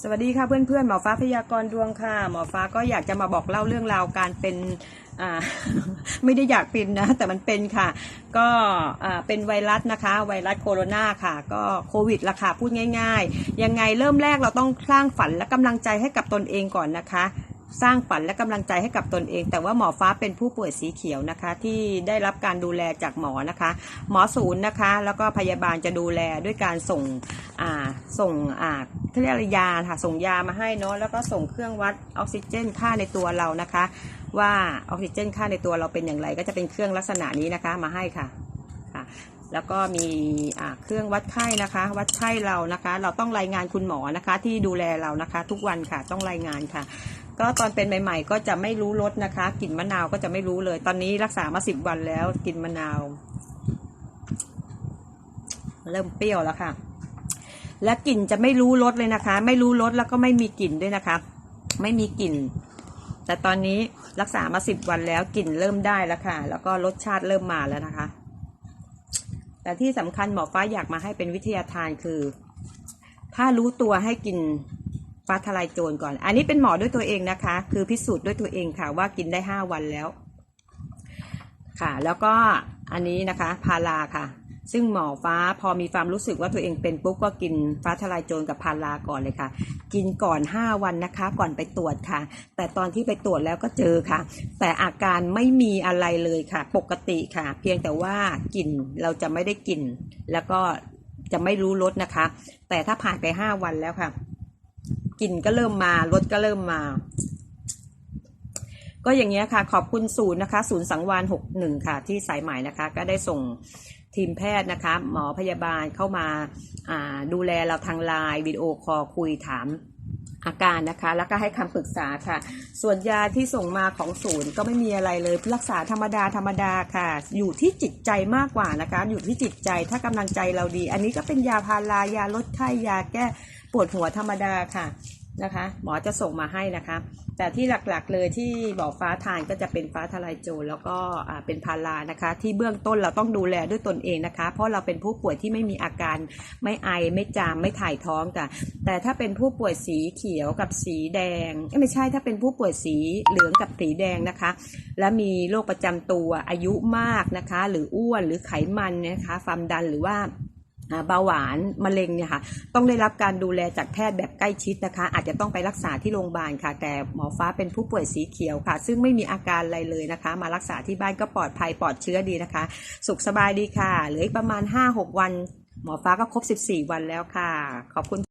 สวัสดีค่ะเพื่อนๆหมอฟ้าพยากรณ์ดวงค่ะ หมอฟ้าก็อยากจะมาบอกเล่าเรื่องราวการเป็นไม่ได้อยากเป็นนะ แต่มันเป็นค่ะ ก็เป็นไวรัสนะคะ ไวรัสโคโรนาค่ะ ก็โควิดละค่ะ พูดง่าย ๆ ยังไงเริ่มแรกเราต้องสร้างฝันและกำลังใจให้กับตนเองก่อนนะคะ สร้างฝันและกำลังใจให้กับตนเอง แต่ว่าหมอฟ้าเป็นผู้ป่วยสีเขียวนะคะ ที่ได้รับการดูแลจากหมอนะคะ หมอศูนย์นะคะ แล้วก็พยาบาลจะดูแลด้วยการส่งอ่าส่งอ่าเขาเรียกยาค่ะส่งยามาให้เนาะแล้วก็ส่งเครื่องวัดออกซิเจนค่าในตัวเรานะคะ ว่าออกซิเจนค่าในตัวเราเป็นอย่างไร ก็จะเป็นเครื่องลักษณะนี้นะคะมาให้ค่ะค่ะแล้วก็มีเครื่องวัดไข้นะคะ วัดไข้เรานะคะ เราต้องรายงานคุณหมอนะคะ ที่ดูแลเรานะคะ ทุกวันค่ะต้องรายงานค่ะ ก็ตอนเป็นใหม่ ๆ ก็จะไม่รู้รสนะคะกลิ่นมะนาวก็จะไม่รู้เลย ตอนนี้รักษามาสิบวันแล้วกลิ่นมะนาว เริ่มเปรี้ยวแล้วค่ะ และกลิ่นจะไม่รู้รสเลยนะคะ ไม่รู้รสแล้วก็ไม่มีกลิ่นด้วยนะคะ ไม่มีกลิ่น แต่ตอนนี้รักษามาสิบวันแล้วกลิ่นเริ่มได้แล้วค่ะ แล้วก็รสชาติเริ่มมาแล้วนะคะ แต่ที่สำคัญหมอฟ้าอยากมาให้เป็นวิทยาทานคือ ถ้ารู้ตัวให้กิน ฟ้าทลายโจรก่อน อันนี้เป็นหมอด้วยตัวเองนะคะ คือพิสูจน์ด้วยตัวเองค่ะว่ากินได้ห้าวันแล้ว ค่ะ แล้วก็อันนี้นะคะ พาราค่ะ ซึ่งหมอฟ้าพอมีความรู้สึกว่าตัวเองเป็นปุ๊บก็กินฟ้าทลายโจรกับพาราก่อนเลยค่ะ กินก่อน 5 วันนะคะ ก่อนไปตรวจค่ะ แต่ตอนที่ไปตรวจแล้วก็เจอค่ะ แต่อาการไม่มีอะไรเลยค่ะ ปกติค่ะ เพียงแต่ว่ากลิ่นเราจะไม่ได้กลิ่นแล้วก็จะไม่รู้รสนะคะ แต่ถ้าผ่านไป 5 วันแล้วค่ะ กลิ่นก็เริ่มมารสก็เริ่มมา ก็อย่างเงี้ยค่ะ ขอบคุณศูนย์นะคะ ศูนย์สังวาน61ค่ะ ที่สายใหม่นะคะ ก็ได้ส่งทีมแพทย์นะคะ หมอพยาบาลเข้ามาาดูแลเราทางไลน์วิดีโอคอลคุยถามอาการนะคะ แล้วก็ให้คำปรึกษาค่ะ ส่วนยาที่ส่งมาของศูนย์ก็ไม่มีอะไรเลยรักษาธรรมดาธรรมดาค่ะ อยู่ที่จิตใจมากกว่านะคะ อยู่ที่จิตใจถ้ากำลังใจเราดี อันนี้ก็เป็นยาพารายาลดไข้ยาแก้ ปวดหัวธรรมดาค่ะนะคะ หมอจะส่งมาให้นะคะ แต่ที่หลักๆเลยที่บอกฟ้าทานก็จะเป็นฟ้าทลายโจรแล้วก็เป็นพารานะคะ ที่เบื้องต้นเราต้องดูแลด้วยตนเองนะคะ เพราะเราเป็นผู้ป่วยที่ไม่มีอาการไม่ไอไม่จามไม่ถ่ายท้องค่ะ แต่ถ้าเป็นผู้ป่วยสีเขียวกับสีแดงไม่ใช่ถ้าเป็นผู้ป่วยสีเหลืองกับสีแดงนะคะ และมีโรคประจำตัวอายุมากนะคะ หรืออ้วนหรือไขมันนะคะความดันหรือว่า เบาหวานมะเร็งเนี่ยค่ะต้องได้รับการดูแลจากแพทย์แบบใกล้ชิดนะคะ อาจจะต้องไปรักษาที่โรงพยาบาลค่ะ แต่หมอฟ้าเป็นผู้ป่วยสีเขียวค่ะ ซึ่งไม่มีอาการอะไรเลยนะคะ มารักษาที่บ้านก็ปลอดภัยปลอดเชื้อดีนะคะ สุขสบายดีค่ะ เหลืออีกประมาณ 5-6 วัน หมอฟ้าก็ครบ 14 วันแล้วค่ะ ขอบคุณ